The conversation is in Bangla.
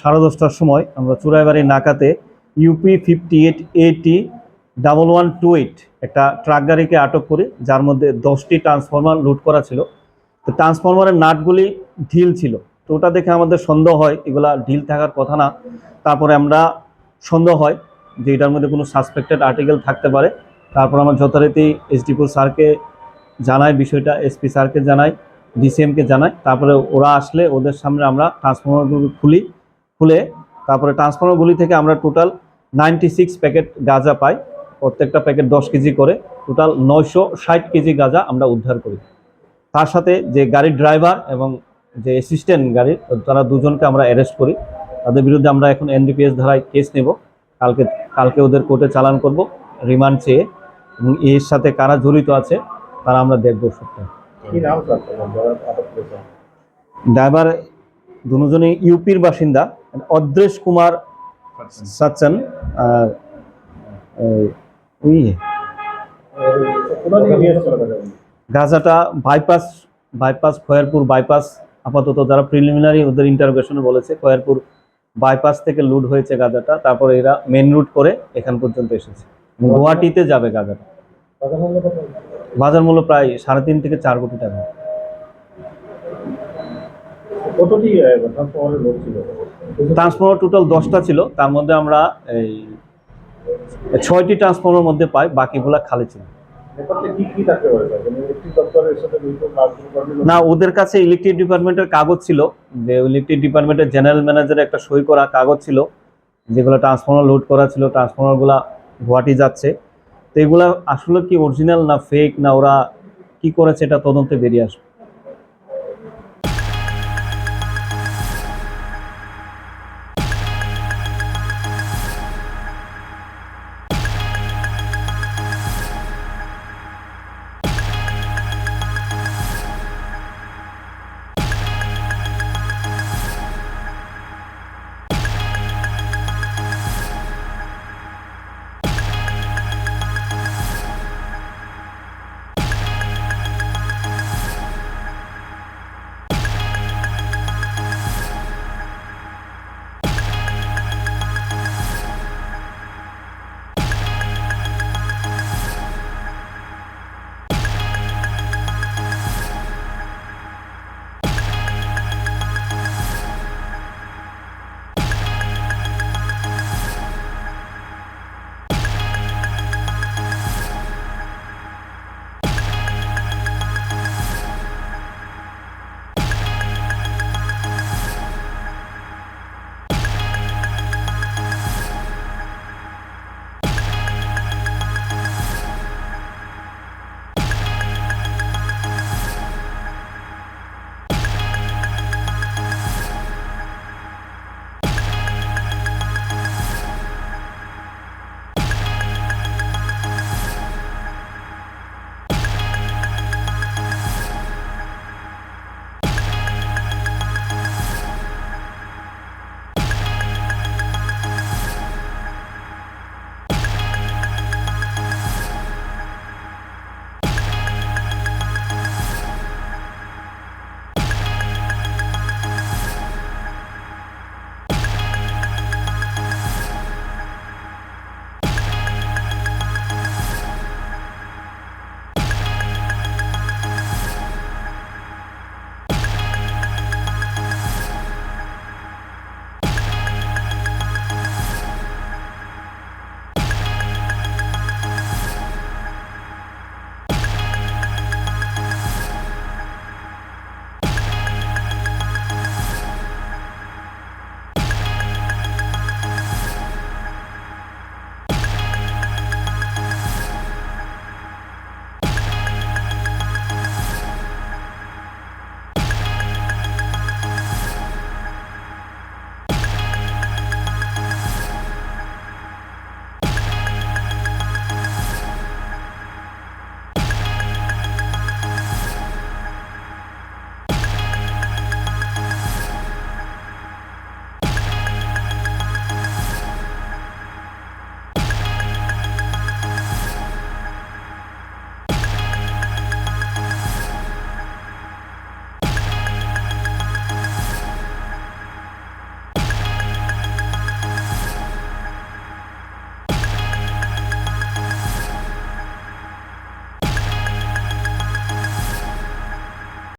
সাড়ে দশটার সময় আমরা Churaibari নাকাতে UP fifty eight eighty double one two eight একটা ট্রাক গাড়িকে আটক করি, যার মধ্যে দশটি ট্রান্সফরমার লুট করা ছিল। তো ট্রান্সফরমারের নাটগুলি ঢিল ছিল। তো ওটা দেখে আমাদের সন্দেহ হয়, এগুলা ঢিল থাকার কথা না। তারপরে আমরা সন্দেহ হয় যে এটার মধ্যে কোনো সাসপেক্টেড আর্টিকেল থাকতে পারে। তারপর আমরা যথারীতি এসডিপুর স্যারকে জানাই, বিষয়টা এসপি স্যারকে জানাই ডিসিএমকে জানাই। তারপরে ওরা আসলে ওদের সামনে আমরা ট্রান্সফরমারগুলো খুলি। খুলে তারপরে ট্রান্সফরমারগুলি থেকে আমরা টোটাল নাইনটি সিক্স প্যাকেট গাঁজা পাই। প্রত্যেকটা প্যাকেট দশ কেজি করে। টোটাল নয়শো ষাট কেজি গাঁজা আমরা উদ্ধার করি। তার সাথে যে গাড়ির ড্রাইভার এবং যে অ্যাসিস্ট্যান্ট গাড়ির তারা দুজনকে আমরা অ্যারেস্ট করি। তাদের বিরুদ্ধে আমরা এখন এনডিপিএস ধারায় কেস নেব। কালকে কালকে ওদের কোর্টে চালান করব রিমান্ড চেয়ে। এবং এর সাথে কারা জড়িত আছে তারা আমরা দেখব সত্যি ড্রাইভার দুজনই ইউপির বাসিন্দা। অদ্রেশ কুমার সাচ্চান আর গাজাটা বাইপাস বাইপাস খয়ারপুর বাইপাস আপাতত যারা প্রিলিমিনারি ওদের ইন্টারোগেশনে বলেছে খয়েরপুর বাইপাস থেকে লুট হয়েছে গাজাটা তারপরে এরা মেন রুট করে এখান পর্যন্ত এসেছে। গুয়াহাটিতে যাবে গাজাটা বাজার মূল্য প্রায় সাড়ে তিন থেকে চার কোটি টাকা। ট্রান্সফর্মার টোটাল দশটা ছিল। তার মধ্যে আমরা এই ছয়টি ট্রান্সফর্মার মধ্যে পাই বাকিগুলা খালি ছিল। না ওদের কাছে ইলেকট্রিক ডিপার্টমেন্টের কাগজ ছিল। যে ইলেকট্রিক ডিপার্টমেন্টের জেনারেল ম্যানেজারের একটা সই করা কাগজ ছিল। যেগুলো ট্রান্সফর্মার লোড করা ছিল ট্রান্সফর্মারগুলো গুয়াহাটি যাচ্ছে। তো এগুলা আসলে কি অরিজিনাল না ফেক না ওরা কি করেছে এটা তদন্তে বেরিয়ে আসবে।